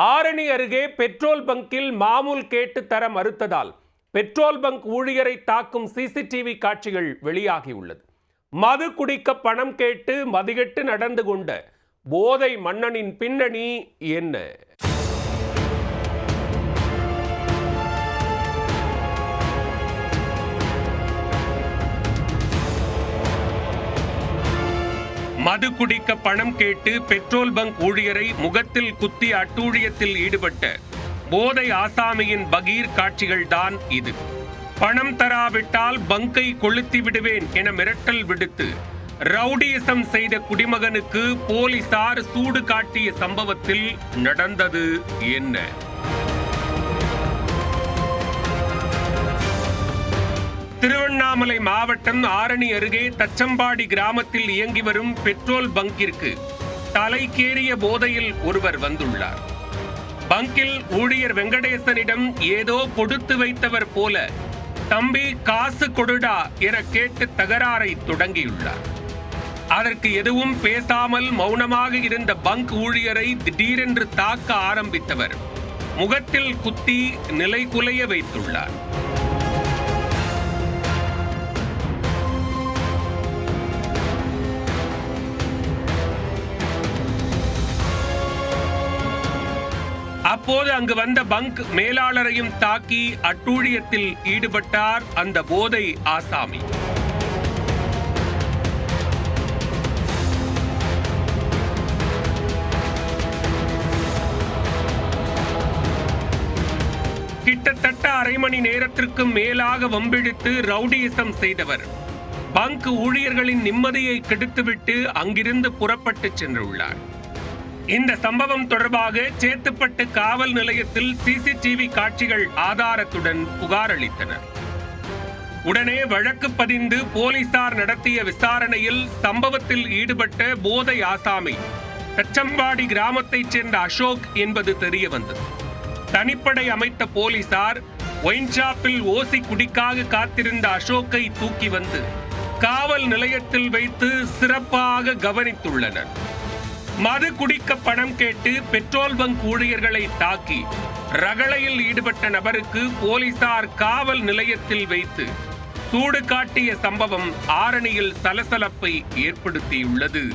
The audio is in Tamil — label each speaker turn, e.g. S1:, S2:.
S1: ஆரணி அருகே பெட்ரோல் பங்கில் மாமூல் கேட்டு தர மறுத்ததால் பெட்ரோல் பங்க் ஊழியரை தாக்கும் சிசிடிவி காட்சிகள் வெளியாகியுள்ளது. மது குடிக்க பணம் கேட்டு மதிகெட்டு நடந்து கொண்ட போதை மன்னனின் பின்னணி என்ன? மது குடிக்க பணம் கேட்டு பெட்ரோல் பங்க் ஊழியரை முகத்தில் குத்தி அட்டூழியத்தில் ஈடுபட்ட போதை ஆசாமியின் பகீர் காட்சிகள்தான் இது. பணம் தராவிட்டால் பங்கை கொளுத்தி விடுவேன் என மிரட்டல் விடுத்து ரவுடியசம் செய்த குடிமகனுக்கு போலீசார் சூடு காட்டிய சம்பவத்தில் நடந்தது என்ன? திருவண்ணாமலை மாவட்டம் ஆரணி அருகே தச்சம்பாடி கிராமத்தில் இயங்கி வரும் பெட்ரோல் பங்கிற்கு தலைக்கேறிய போதையில் ஒருவர் வந்துள்ளார். பங்கில் ஊழியர் வெங்கடேசனிடம் ஏதோ கொடுத்து வைத்தவர் போல தம்பி காசு கொடுடா என கேட்டு தகராறை தொடங்கியுள்ளார். அதற்கு எதுவும் பேசாமல் மௌனமாக இருந்த பங்க் ஊழியரை திடீரென்று தாக்க ஆரம்பித்தவர். முகத்தில் குத்தி நிலைகுலைய வைத்துள்ளார். அப்போது அங்கு வந்த பங்க் மேலாளரையும் தாக்கி அட்டூழியத்தில் ஈடுபட்டார் அந்த போதை ஆசாமி. கிட்டத்தட்ட அரை மணி நேரத்திற்கு மேலாக வம்பிழுத்து ரவுடியிசம் செய்தவர். பங்க் ஊழியர்களின் நிம்மதியை கெடுத்துவிட்டு அங்கிருந்து புறப்பட்டு சென்றுள்ளார். இந்த சம்பவம் தொடர்பாக சேத்துப்பட்டு காவல் நிலையத்தில் சிசிடிவி காட்சிகள் ஆதாரத்துடன் புகார் அளித்தனர். உடனே வழக்கு பதிந்து போலீசார் நடத்திய விசாரணையில் சம்பவத்தில் ஈடுபட்ட போதை ஆசாமி தச்சம்பாடி கிராமத்தைச் சேர்ந்த அசோக் என்பது தெரிய வந்தது தனிப்படை அமைத்த போலீசார் ஒயின் ஷாப்பில் ஓசி குடிக்காக காத்திருந்த அசோக்கை தூக்கி வந்து காவல் நிலையத்தில் வைத்து சிறப்பாக கவனித்துள்ளனர். மது குடிக்க பணம் கேட்டு பெட்ரோல் பங்க் ஊழியர்களை தாக்கி ரகளையில் ஈடுபட்ட நபருக்கு போலீசார் காவல் நிலையத்தில் வைத்து சூடு காட்டிய சம்பவம் ஆரணியில் சலசலப்பை ஏற்படுத்தியுள்ளது.